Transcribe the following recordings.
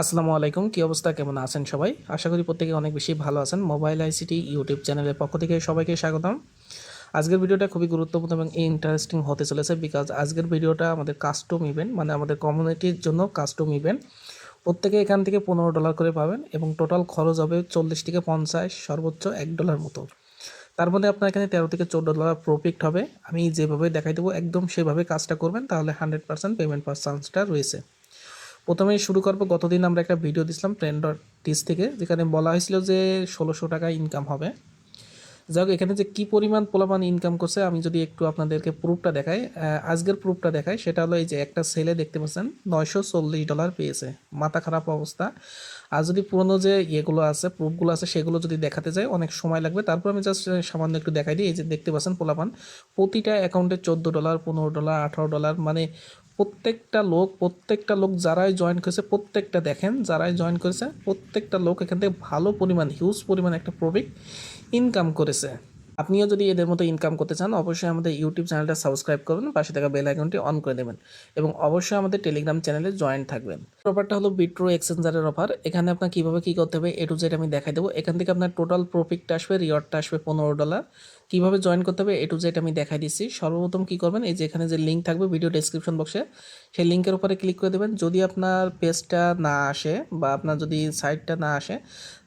আসসালামু আলাইকুম, কি অবস্থা, কেমন আছেন সবাই? আশা করি প্রত্যেকে অনেক বেশি ভালো আছেন। মোবাইল আইসিটি ইউটিউব চ্যানেলের পক্ষ থেকে সবাইকে স্বাগতম। আজকের ভিডিওটা খুবই গুরুত্বপূর্ণ এবং ইন্টারেস্টিং হতে চলেছে বিকজ আজকের ভিডিওটা আমাদের কাস্টম ইভেন্ট মানে আমাদের কমিউনিটির জন্য কাস্টম ইভেন্ট প্রত্যেকে এখান থেকে পনেরো ডলার করে পাবেন এবং টোটাল খরচ হবে চল্লিশ থেকে পঞ্চাশ, সর্বোচ্চ এক ডলার মতো। তার মধ্যে আপনার এখানে তেরো থেকে চোদ্দ ডলার প্রফিট হবে। আমি যেভাবে দেখাই দেবো, একদম সেভাবে কাজটা করবেন, তাহলে হান্ড্রেড পার্সেন্ট পেমেন্ট পাওয়ার চান্সটা রয়েছে। প্রথমেই শুরু করব, গতদিন আমরা একটা ভিডিও দিছিলাম ট্রেন্ড টিস থেকে, যেখানে বলা হয়েছিল যে ষোলোশো টাকা ইনকাম হবে। যাই এখানে যে কী পরিমাণ পোলাপান ইনকাম করছে, আমি যদি একটু আপনাদেরকে প্রুফটা দেখাই আজকের প্রুফটা দেখাই, সেটা হলো এই যে একটা ছেলে দেখতে পাচ্ছেন, নয়শো চল্লিশ ডলার পেয়েছে। মাথা খারাপ অবস্থা। আর যদি পুরনো যে ইয়েগুলো আছে, প্রুফগুলো আছে, সেগুলো যদি দেখাতে যায় অনেক সময় লাগবে। তারপর আমি জাস্ট সামান্য একটু দেখাই দিই, এই যে দেখতে পাচ্ছেন পোলাপান। প্রতিটা অ্যাকাউন্টে চোদ্দ ডলার পনেরো ডলার আঠারো ডলার মানে প্রত্যেকটা লোক প্রত্যেকটা লোক যারাই জয়েন করেছে, প্রত্যেকটা দেখেন, যারাই জয়েন করেছে, প্রত্যেকটা লোক এখান থেকে ভালো পরিমাণ হিউজ পরিমাণ একটা প্রফিট ইনকাম করেছে। আপনিও যদি এদের মতো ইনকাম করতে চান, অবশ্যই আমাদের ইউটিউব চ্যানেলটা সাবস্ক্রাইব করবেন, পাশে থাকা বেল আইকনটি অন করে দেবেন এবং অবশ্যই আমাদের টেলিগ্রাম চ্যানেলে জয়েন থাকবেন। অফারটা হলো বিট্রো এক্সচেঞ্জারের অফার এখানে আপনার কীভাবে কী করতে হবে এ টু জেড আমি দেখাই দেবো। এখান থেকে আপনার টোটাল প্রফিটটা আসবে রিওয়ার্ডটা আসবে পনেরো ডলার কীভাবে জয়েন করতে হবে এ টু জেড আমি দেখাই দিচ্ছি। সর্বপ্রথম কী করবেন, এই যে এখানে যে লিঙ্ক থাকবে ভিডিও ডেসক্রিপশন বক্সে সেই লিঙ্কের উপরে ক্লিক করে দেবেন। যদি আপনার পেজটা না আসে বা আপনার যদি সাইটটা না আসে,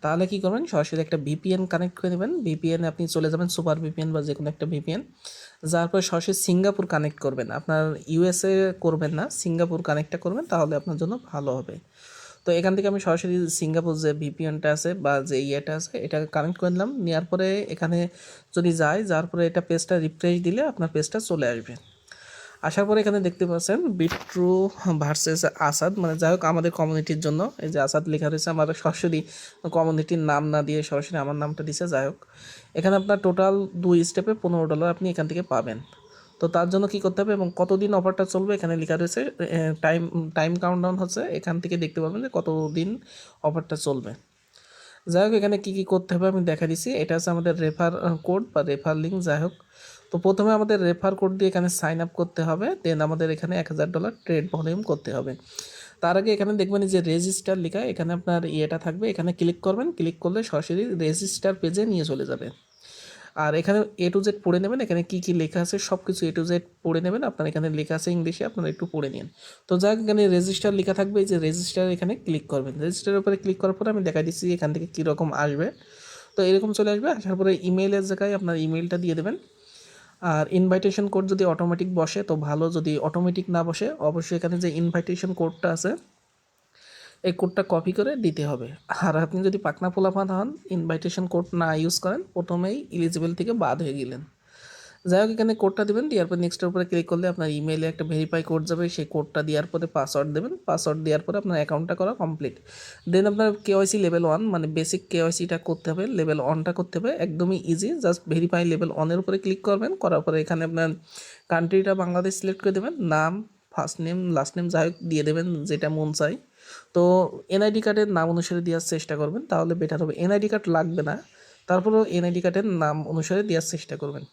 তাহলে কী করবেন, সরাসরি একটা ভিপিএন কানেক্ট করে দেবেন ভিপিএন আপনি চলে যাবেন সুপার ভিপিএন বা যে কোনো একটা ভিপিএন যার পরে সরাসরি সিঙ্গাপুর কানেক্ট করবেন। আপনার ইউএসএ করবেন না সিঙ্গাপুর কানেক্টটা করবেন, তাহলে আপনার জন্য ভালো হবে। তো এখান থেকে আমি সরাসরি সিঙ্গাপুর যে ভিপিএনটা আছে বা যে ইয়েটা আছে, এটা কানেক্ট করে নিলাম। নেওয়ার পরে এখানে যদি যায় যার পরে এটা পেজটা রিফ্রেশ দিলে আপনার পেজটা চলে আসবে। আসার পরে এখানে দেখতে পাচ্ছেন বিট্রু ভার্সেস আসাদ মানে যাই হোক আমাদের কমিউনিটির জন্য। এই যে আসাদ লেখা রয়েছে, আমার সরাসরি কমিউনিটির নাম না দিয়ে সরাসরি আমার নামটা দিছে, যাই হোক। এখানে আপনার টোটাল দুই স্টেপে পনেরো ডলার আপনি এখান থেকে পাবেন। তো তার জন্য কি করতে হবে এবং কতদিন অফারটা চলবে, এখানে লেখা রয়েছে টাইম টাইম কাউন্টডাউন হচ্ছে, এখান থেকে দেখতে পাবেন যে কতদিন অফারটা চলবে। যাই হোক, এখানে কী কী করতে হবে আমি দেখা দিচ্ছি, এটা হচ্ছে আমাদের রেফার কোড বা রেফার লিঙ্ক যাই হোক। তো প্রথমে আমাদের রেফার কোড দিয়ে এখানে সাইন আপ করতে হবে দেন আমাদের এখানে এক হাজার ডলার ট্রেড ভলিউম করতে হবে। তার আগে এখানে দেখবেন যে রেজিস্টার লেখা, এখানে আপনার ইয়েটা থাকবে, এখানে ক্লিক করবেন ক্লিক করলে সরাসরি রেজিস্টার পেজে নিয়ে চলে যাবে। আর এখানে এ টু জেড পড়ে নেবেন। এখানে কী কী লেখা আছে? সব কিছু এ টু জেড পড়ে নেবেন। আপনার এখানে লেখা আছে ইংলিশে, আপনারা একটু পড়ে নিন। তো যাই হোক এখানে রেজিস্টার লেখা থাকবে। যে রেজিস্টার এখানে ক্লিক করবেন। রেজিস্টারের উপরে ক্লিক করার পরে আমি দেখা দিচ্ছি এখান থেকে কীরকম আসবে। তো এরকম চলে আসবে। আসার পরে ইমেইলের জায়গায় আপনার ইমেলটা দিয়ে দেবেন। আর ইনভাইটেশন কোড যদি অটোমেটিক বসে, তো ভালো। যদি অটোমেটিক না বসে, অবশ্যই এখানে যে ইনভাইটেশন কোডটা আছে এই কোডটা কপি করে দিতে হবে। আর আপনি যদি পাকনা পোলাপান হন ইনভাইটেশন কোড না ইউজ করেন, প্রথমেই ইলিজিবল থেকে বাদ হয়ে গেলেন। যাই হোক, এখানে কোডটা দেবেন, দেওয়ার পর নেক্সটের উপরে ক্লিক করলে আপনার ইমেইলে একটা ভেরিফাই কোড যাবে, সেই কোডটা দেওয়ার পরে পাসওয়ার্ড দেবেন। পাসওয়ার্ড দেওয়ার পরে আপনার অ্যাকাউন্টটা করা কমপ্লিট দেন আপনার কেওয়াইসি লেভেল ওয়ান মানে বেসিক কেওয়াইসিটা করতে হবে লেভেল ওয়ানটা করতে হবে, একদমই ইজি জাস্ট ভেরিফাই লেভেল ওয়ানের উপরে ক্লিক করবেন, করার পরে এখানে আপনার কান্ট্রিটা বাংলাদেশ সিলেক্ট করে দেবেন, নাম ফার্স্ট নেম লাস্ট নেম যাই হোক, দিয়ে দেবেন যেটা মন চাই তো এনআইডি কার্ডের নাম অনুসারে দেওয়ার চেষ্টা করবেন, তাহলে বেটার হবে। এনআইডি কার্ড লাগবে না, তারপরেও এনআইডি কার্ডের নাম অনুসারে দেওয়ার চেষ্টা করবেন।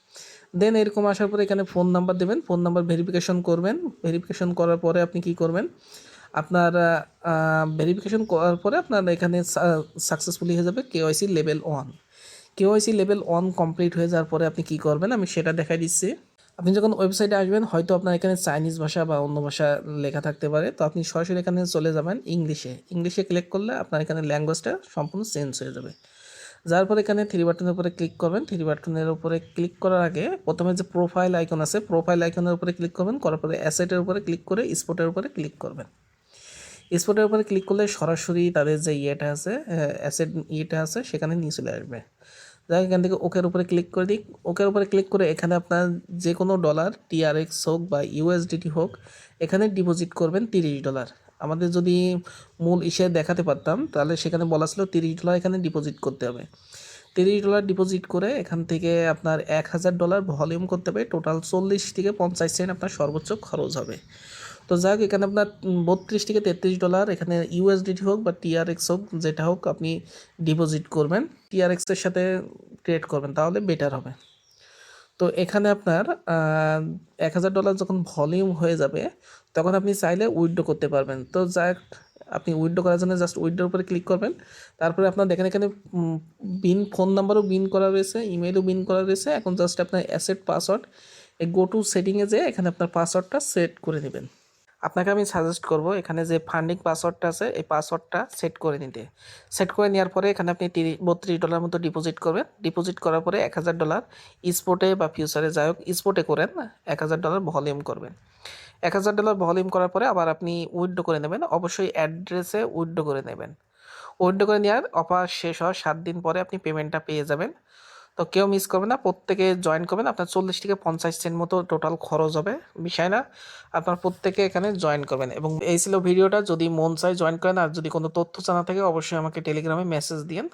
দেন এরকম আসার পরে এখানে ফোন নাম্বার দেবেন ফোন নাম্বার ভেরিফিকেশন করবেন। ভেরিফিকেশন করার পরে আপনি কি করবেন? আপনার ভেরিফিকেশন করার পরে আপনার এখানে সাকসেসফুলি হয়ে যাবে KYC level one KYC level one complete হয়ে যাওয়ার পরে আপনি কি করবেন? আমি সেটা দেখাই দিচ্ছি। আপনি যখন ওয়েবসাইটে আসবেন, হয়তো আপনার এখানে চাইনিজ ভাষা বা অন্য ভাষা লেখা থাকতে পারে। তো আপনি সরাসরি এখানে চলে যাবেন ইংলিশে ইংলিশে ক্লিক করলে আপনার এখানে ল্যাঙ্গুয়েজটা সম্পূর্ণ চেঞ্জ হয়ে যাবে। যার পরে এখানে থ্রি বাটনের উপরে ক্লিক করবেন। থ্রি বাটনের উপরে ক্লিক করার আগে প্রথমে যে প্রোফাইল আইকন আছে প্রোফাইল আইকনের উপরে ক্লিক করবেন। করার পরে অ্যাসেটের উপরে ক্লিক করে স্পটের উপরে ক্লিক করবেন। স্পটের উপরে ক্লিক করলে সরাসরি তাদের যে ইয়েটা আছে অ্যাসেট ইয়েটা আছে, সেখানে নিয়ে চলে আসবে। যাই এখান থেকে ওকের উপরে ক্লিক করে দিই। ওকের উপরে ক্লিক করে এখানে আপনার যে কোনো ডলার টিআরএক্স হোক বা ইউএসডিটি হোক, এখানে ডিপোজিট করবেন তিরিশ ডলার আমাদের যদি মূল ইসে দেখাতে পারতাম, তাহলে সেখানে বলা ছিল তিরিশ ডলার এখানে ডিপোজিট করতে হবে। তিরিশ ডলার ডিপোজিট করে এখান থেকে আপনার এক হাজার ডলার ভলিউম করতে হবে। টোটাল চল্লিশ থেকে পঞ্চাশ সেন্ট আপনার সর্বোচ্চ খরচ হবে। তো যাক এখানে আপনার বত্রিশ থেকে তেত্রিশ ডলার এখানে ইউএসডিটি হোক বা টিআরএক্স হোক, যেটা হোক আপনি ডিপোজিট করবেন। টিআরএক্সের সাথে ক্রিয়েট করবেন, তাহলে বেটার হবে। তো এখানে আপনার এক হাজার ডলার যখন ভলিউম হয়ে যাবে, তখন আপনি চাইলে উইথড্র করতে পারবেন। তো যাক আপনি উইথড্র করার জন্য জাস্ট উইথড্রোর উপরে ক্লিক করবেন। তারপরে আপনার দেখেন এখানে বিন ফোন নাম্বারও বিন করা রয়েছে ইমেলও বিন করা রয়েছে। এখন জাস্ট আপনার অ্যাসেট পাসওয়ার্ড এই গো টু সেটিংয়ে যেয়ে এখানে আপনার পাসওয়ার্ডটা সেট করে নেবেন। আপনাকে আমি সাজেস্ট করব, এখানে যে ফান্ডিং পাসওয়ার্ডটা আছে, এই পাসওয়ার্ডটা সেট করে নিতে। সেট করে নেওয়ার পরে এখানে আপনি তিরিশ বত্রিশ ডলার মতো ডিপোজিট করবেন। ডিপোজিট করার পরে এক হাজার ডলার স্পোর্টে বা ফিউচারে যাই হোক স্পোর্টে করেন, এক হাজার ডলার ভলিউম করবেন। এক হাজার ডলার ভলিউম করার পরে আবার আপনি উইথড্র করে নেবেন, অবশ্যই অ্যাড্রেসে উইথড্র করে নেবেন। উইথড্র করে নেওয়ার অফার শেষ হওয়ার সাত দিন পরে আপনি পেমেন্টটা পেয়ে যাবেন। তো কেউ মিস করবে না, প্রত্যেকে জয়েন করবেন, আপনার চল্লিশ থেকে পঞ্চাশ সেন্ট মতো টোটাল খরচ হবে, বিষয় না। আপনার প্রত্যেকে এখানে জয়েন করবেন এবং এই ছিল ভিডিওটা, যদি মন চায় জয়েন করেন, আর যদি কোনো তথ্য জানা থাকে, অবশ্যই আমাকে টেলিগ্রামে মেসেজ দিন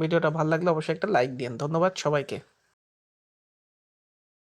ভিডিওটা ভালো লাগলে অবশ্যই একটা লাইক দিন ধন্যবাদ সবাইকে।